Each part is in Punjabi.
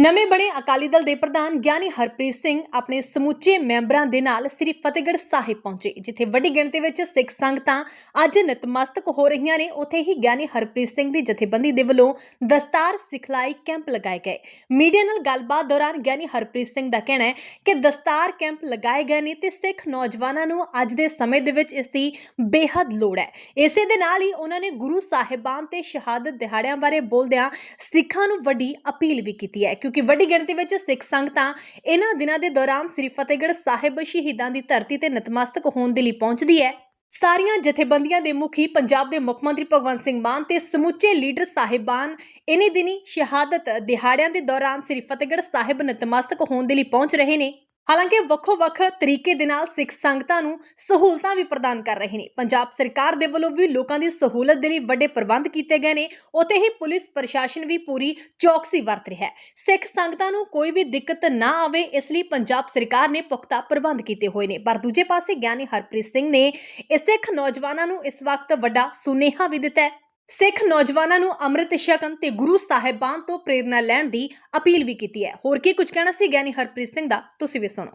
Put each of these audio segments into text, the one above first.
ਨਵੇਂ ਬਣੇ ਅਕਾਲੀ ਦਲ ਦੇ ਪ੍ਰਧਾਨ ਗਿਆਨੀ ਹਰਪ੍ਰੀਤ ਸਿੰਘ ਆਪਣੇ ਸਮੁੱਚੇ ਮੈਂਬਰਾਂ ਦੇ ਨਾਲ ਸ੍ਰੀ ਫਤਿਹਗੜ੍ਹ ਸਾਹਿਬ ਪਹੁੰਚੇ, ਜਿੱਥੇ ਵੱਡੀ ਗਿਣਤੀ ਵਿੱਚ ਸਿੱਖ ਸੰਗਤਾਂ ਅੱਜ ਨਤਮਸਤਕ ਹੋ ਰਹੀਆਂ ਨੇ। ਉੱਥੇ ਹੀ ਗਿਆਨੀ ਹਰਪ੍ਰੀਤ ਸਿੰਘ ਦੀ ਜਥੇਬੰਦੀ ਦੇ ਵੱਲੋਂ ਦਸਤਾਰ ਸਿਖਲਾਈ ਕੈਂਪ ਲਗਾਏ ਗਏ। ਮੀਡੀਆ ਨਾਲ ਗੱਲਬਾਤ ਦੌਰਾਨ ਗਿਆਨੀ ਹਰਪ੍ਰੀਤ ਸਿੰਘ ਦਾ ਕਹਿਣਾ ਹੈ ਕਿ ਦਸਤਾਰ ਕੈਂਪ ਲਗਾਏ ਗਏ ਨੇ ਤੇ ਸਿੱਖ ਨੌਜਵਾਨਾਂ ਨੂੰ ਅੱਜ ਦੇ ਸਮੇਂ ਦੇ ਵਿੱਚ ਇਸ ਦੀ ਬੇਹੱਦ ਲੋੜ ਹੈ। ਇਸੇ ਦੇ ਨਾਲ ਹੀ ਉਹਨਾਂ ਨੇ ਗੁਰੂ ਸਾਹਿਬਾਨ ਤੇ ਸ਼ਹਾਦਤ ਦਿਹਾੜਿਆਂ ਬਾਰੇ ਬੋਲਦਿਆਂ ਸਿੱਖਾਂ ਨੂੰ ਵੱਡੀ ਅਪੀਲ ਵੀ ਕੀਤੀ ਹੈ ਕਿਉਂਕਿ ਵੱਡੀ ਗਿਣਤੀ ਵਿੱਚ ਸਿੱਖ ਸੰਗਤਾਂ ਇਹਨਾਂ ਦਿਨਾਂ ਦੇ ਦੌਰਾਨ ਸ੍ਰੀ ਫਤਿਹਗੜ੍ਹ ਸਾਹਿਬ ਸ਼ਹੀਦਾਂ ਦੀ ਧਰਤੀ ਤੇ ਨਤਮਸਤਕ ਹੋਣ ਦੇ ਲਈ ਪਹੁੰਚਦੀ ਹੈ। ਸਾਰੀਆਂ ਜਥੇਬੰਦੀਆਂ ਦੇ ਮੁਖੀ ਪੰਜਾਬ ਦੇ ਮੁੱਖ ਮੰਤਰੀ ਭਗਵੰਤ ਸਿੰਘ ਮਾਨ ਤੇ ਸਮੁੱਚੇ ਲੀਡਰ ਸਾਹਿਬਾਨ ਇਨੀ ਦਿਨੀ ਸ਼ਹਾਦਤ ਦਿਹਾੜਿਆਂ ਦੇ ਦੌਰਾਨ ਸ੍ਰੀ ਫਤਿਹਗੜ੍ਹ ਸਾਹਿਬ ਨਤਮਸਤਕ ਹੋਣ ਦੇ ਲਈ ਪਹੁੰਚ ਰਹੇ ਨੇ। ਹਾਲਾਂਕਿ ਵੱਖੋ-ਵੱਖ ਤਰੀਕੇ ਦੇ ਨਾਲ ਸਿੱਖ ਸੰਗਤਾਂ ਨੂੰ ਸਹੂਲਤਾਂ ਵੀ ਪ੍ਰਦਾਨ ਕਰ ਰਹੇ ਨੇ। ਪੰਜਾਬ ਸਰਕਾਰ ਦੇ ਵੱਲੋਂ ਵੀ ਲੋਕਾਂ ਦੀ ਸਹੂਲਤ ਦੇ ਲਈ ਵੱਡੇ ਪ੍ਰਬੰਧ ਕੀਤੇ ਗਏ ਨੇ। ਉੱਥੇ ਹੀ ਪੁਲਿਸ ਪ੍ਰਸ਼ਾਸਨ ਵੀ ਪੂਰੀ ਚੌਕਸੀ ਵਰਤ ਰਿਹਾ ਹੈ। ਸਿੱਖ ਸੰਗਤਾਂ ਨੂੰ ਕੋਈ ਵੀ ਦਿੱਕਤ ਨਾ ਆਵੇ, ਇਸ ਲਈ ਪੰਜਾਬ ਸਰਕਾਰ ਨੇ ਪੁਖਤਾ ਪ੍ਰਬੰਧ ਕੀਤੇ ਹੋਏ ਨੇ। ਪਰ ਦੂਜੇ ਪਾਸੇ ਗਿਆਨੀ ਹਰਪ੍ਰੀਤ ਸਿੰਘ ਨੇ ਇਹ ਸਿੱਖ ਨੌਜਵਾਨਾਂ ਨੂੰ ਇਸ ਵਕਤ ਵੱਡਾ ਸੁਨੇਹਾ ਵੀ ਦਿੱਤਾ ਹੈ। ਸਿੱਖ ਨੌਜਵਾਨਾਂ ਨੂੰ ਅੰਮ੍ਰਿਤ ਛਕਣ ਤੇ ਗੁਰੂ ਸਾਹਿਬਾਨ ਤੋਂ ਪ੍ਰੇਰਣਾ ਲੈਣ ਦੀ ਅਪੀਲ ਵੀ ਕੀਤੀ ਹੈ। ਹੋਰ ਕੀ ਕੁਝ ਕਹਿਣਾ ਸੀ? ਗਿਆਨੀ ਹਰਪ੍ਰੀਤ ਸਿੰਘ ਦਾ, ਤੁਸੀਂ ਵੀ ਸੁਣੋ।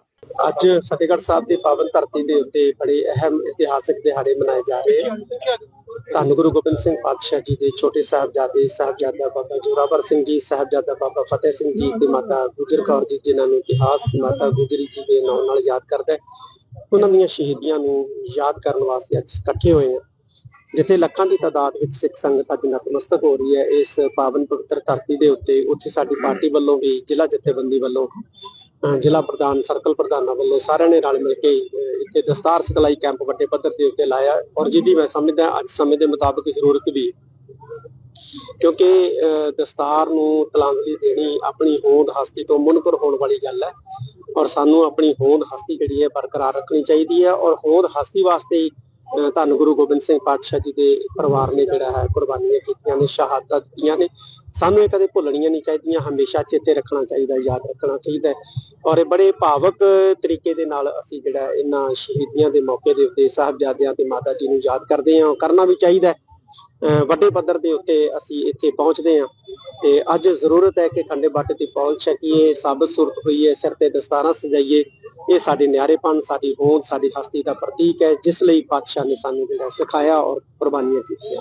ਅੱਜ ਫਤਿਹਗੜ੍ਹ ਸਾਹਿਬ ਦੀ ਪਾਵਨ ਧਰਤੀ ਦੇ ਉੱਤੇ ਬੜੇ ਅਹਿਮ ਇਤਿਹਾਸਕ ਦਿਹਾੜੇ ਮਨਾਏ ਜਾ ਰਹੇ ਹਨ ਧੰਨ ਗੁਰੂ ਗੋਬਿੰਦ ਸਿੰਘ ਪਾਤਸ਼ਾਹ ਜੀ ਦੇ ਛੋਟੇ ਸਾਹਿਬਜ਼ਾਦੇ, ਸਾਹਿਬਜ਼ਾਦਾ ਬਾਬਾ ਜੋਰਾਵਰ ਸਿੰਘ ਜੀ, ਸਾਹਿਬਜ਼ਾਦਾ ਬਾਬਾ ਫਤਿਹ ਸਿੰਘ ਜੀ ਤੇ ਮਾਤਾ ਗੁਜਰ ਕੌਰ ਜੀ, ਜਿਨ੍ਹਾਂ ਨੂੰ ਇਤਿਹਾਸ ਮਾਤਾ ਗੁਜਰੀ ਜੀ ਦੇ ਨਾਮ ਨਾਲ ਯਾਦ ਕਰਦਾ ਹੈ, ਉਹਨਾਂ ਦੀਆਂ ਸ਼ਹੀਦੀਆਂ ਨੂੰ ਯਾਦ ਕਰਨ ਵਾਸਤੇ ਅੱਜ ਇਕੱਠੇ ਹੋਏ ਹਾਂ ਜਿੱਥੇ ਲੱਖਾਂ ਦੀ ਤਾਦਾਦ ਵਿੱਚ ਸਿੱਖ ਸੰਗਤ ਅੱਜ ਨਤਮਸਤਕ ਹੋ ਰਹੀ ਹੈ, ਇਸ ਪਾਵਨ ਪਵਿੱਤਰ ਧਰਤੀ ਦੇ ਉੱਤੇ, ਉੱਥੇ ਸਾਡੀ ਪਾਰਟੀ ਵੱਲੋਂ ਵੀ, ਜ਼ਿਲ੍ਹਾ ਜਥੇਬੰਦੀ ਵੱਲੋਂ ਜ਼ਿਲ੍ਹਾ ਪ੍ਰਧਾਨ, ਸਰਕਲ ਪ੍ਰਧਾਨਾਂ ਵੱਲੋਂ ਸਾਰਿਆਂ ਨੇ ਰਲ ਮਿਲ ਕੇ ਇੱਥੇ ਦਸਤਾਰ ਸਿਖਲਾਈ ਕੈਂਪ ਵੱਡੇ ਪੱਧਰ ਦੇ ਉੱਤੇ ਲਾਇਆ ਔਰ ਜਿਹਦੀ ਮੈਂ ਸਮਝਦਾ ਅੱਜ ਸਮੇਂ ਦੇ ਮੁਤਾਬਕ ਜ਼ਰੂਰਤ ਵੀ ਹੈ। ਕਿਉਂਕਿ, ਅਹ ਦਸਤਾਰ ਨੂੰ ਤਲਾਂਜਲੀ ਦੇਣੀ ਆਪਣੀ ਹੋਂਦ ਹਸਤੀ ਤੋਂ ਮੁਨਕਰ ਹੋਣ ਵਾਲੀ ਗੱਲ ਹੈ ਔਰ ਸਾਨੂੰ ਆਪਣੀ ਹੋਂਦ ਹਸਤੀ ਜਿਹੜੀ ਹੈ ਬਰਕਰਾਰ ਰੱਖਣੀ ਚਾਹੀਦੀ ਹੈ ਔਰ ਹੋਂਦ ਹਸਤੀ ਵਾਸਤੇ ਧੰਨ ਗੁਰੂ ਗੋਬਿੰਦ ਸਿੰਘ ਪਾਤਸ਼ਾਹ ਜੀ ਦੇ ਪਰਿਵਾਰ ਨੇ ਜਿਹੜਾ ਹੈ ਕੁਰਬਾਨੀਆਂ ਕੀਤੀਆਂ ਨੇ, ਸ਼ਹਾਦਤਾਂ ਦਿੱਤੀਆਂ ਨੇ। ਸਾਨੂੰ ਇਹ ਕਦੇ ਭੁੱਲਣੀਆਂ ਨਹੀਂ ਚਾਹੀਦੀਆਂ, ਹਮੇਸ਼ਾ ਚੇਤੇ ਰੱਖਣਾ ਚਾਹੀਦਾ, ਯਾਦ ਰੱਖਣਾ ਚਾਹੀਦਾ ਔਰ ਇਹ ਬੜੇ ਭਾਵਕ ਤਰੀਕੇ ਦੇ ਨਾਲ ਅਸੀਂ ਜਿਹੜਾ ਇਹਨਾਂ ਸ਼ਹੀਦੀਆਂ ਦੇ ਮੌਕੇ ਦੇ ਉੱਤੇ ਸਾਹਿਬਜ਼ਾਦਿਆਂ ਤੇ ਮਾਤਾ ਜੀ ਨੂੰ ਯਾਦ ਕਰਦੇ ਹਾਂ ਕਰਨਾ ਵੀ ਚਾਹੀਦਾ ਅਹ ਵੱਡੇ ਪੱਧਰ ਦੇ ਉੱਤੇ ਅਸੀਂ ਇੱਥੇ ਪਹੁੰਚਦੇ ਹਾਂ। ਤੇ ਅੱਜ ਜ਼ਰੂਰਤ ਹੈ ਕਿ ਖੰਡੇ ਬਾਟੇ ਦੀ ਪਹੁੰਚ ਸਕੀਏ ਸਾਬਤ ਸੁਰਤ ਹੋਈਏ ਸਿਰ ਤੇ ਦਸਤਾਰਾਂ ਸਜਾਈਏ। ਇਹ ਸਾਡੇ ਨਿਆਰੇਪਨ ਸਾਡੀ ਹੋਂਦ, ਸਾਡੀ ਹਸਤੀ ਦਾ ਪ੍ਰਤੀਕ ਹੈ, ਜਿਸ ਲਈ ਪਾਤਸ਼ਾਹ ਨੇ ਸਾਨੂੰ ਜਿਹੜਾ ਸਿਖਾਇਆ ਔਰ ਕੁਰਬਾਨੀਆਂ ਕੀਤੀਆਂ।